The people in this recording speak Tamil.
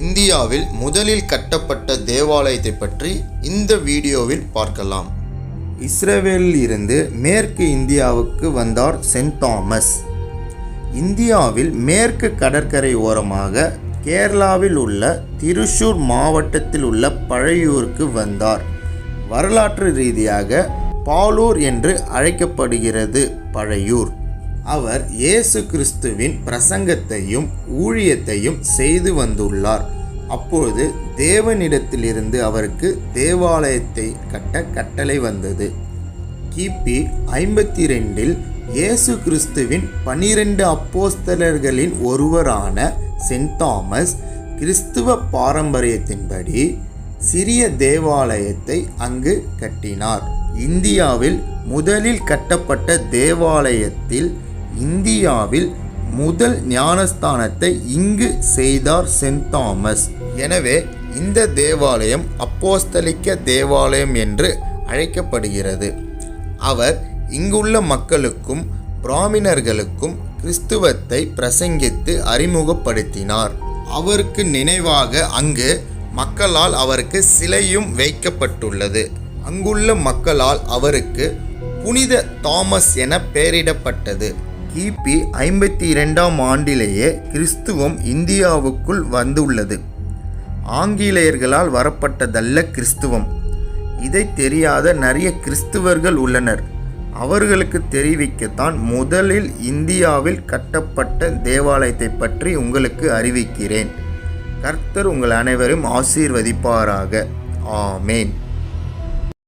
இந்தியாவில் முதலில் கட்டப்பட்ட தேவாலயத்தை பற்றி இந்த வீடியோவில் பார்க்கலாம். இஸ்ரேலில் இருந்து மேற்கு இந்தியாவுக்கு வந்தார் சென்ட் தாமஸ். இந்தியாவில் மேற்கு கடற்கரை ஓரமாக கேரளாவில் உள்ள திருஷூர் மாவட்டத்தில் உள்ள பழையூருக்கு வந்தார். வரலாற்று ரீதியாக பாலூர் என்று அழைக்கப்படுகிறது பழையூர். அவர் இயேசு கிறிஸ்துவின் பிரசங்கத்தையும் ஊழியத்தையும் செய்து வந்துள்ளார். அப்பொழுது தேவனிடத்திலிருந்து அவருக்கு தேவாலயத்தை கட்ட கட்டளை வந்தது. கிபி ஐம்பத்தி ரெண்டில் இயேசு கிறிஸ்துவின் பனிரெண்டு அப்போஸ்தலர்களின் ஒருவரான சென்ட் தாமஸ் கிறிஸ்துவ பாரம்பரியத்தின்படி சிறிய தேவாலயத்தை அங்கு கட்டினார். இந்தியாவில் முதலில் கட்டப்பட்ட தேவாலயத்தில் இந்தியாவில் முதல் ஞானஸ்தானத்தை இங்கு செய்தார் சென்ட் தாமஸ். எனவே இந்த தேவாலயம் அப்போஸ்தலிக்க தேவாலயம் என்று அழைக்கப்படுகிறது. அவர் இங்குள்ள மக்களுக்கும் பிராமினர்களுக்கும் கிறிஸ்துவத்தை பிரசங்கித்து அறிமுகப்படுத்தினார். அவருக்கு நினைவாக அங்கு மக்களால் அவருக்கு சிலையும் வைக்கப்பட்டுள்ளது. அங்குள்ள மக்களால் அவருக்கு புனித தாமஸ் என பெயரிடப்பட்டது. கிபி ஐம்பத்தி இரண்டாம் ஆண்டிலேயே கிறிஸ்துவம் இந்தியாவுக்குள் வந்துள்ளது. ஆங்கிலேயர்களால் வரப்பட்டதல்ல கிறிஸ்துவம். இதை தெரியாத நிறைய கிறிஸ்துவர்கள் உள்ளனர். அவர்களுக்கு தெரிவிக்கத்தான் முதலில் இந்தியாவில் கட்டப்பட்ட தேவாலயத்தை பற்றி உங்களுக்கு அறிவிக்கிறேன். கர்த்தர் உங்கள் அனைவரும் ஆசீர்வதிப்பாராக. ஆமேன்.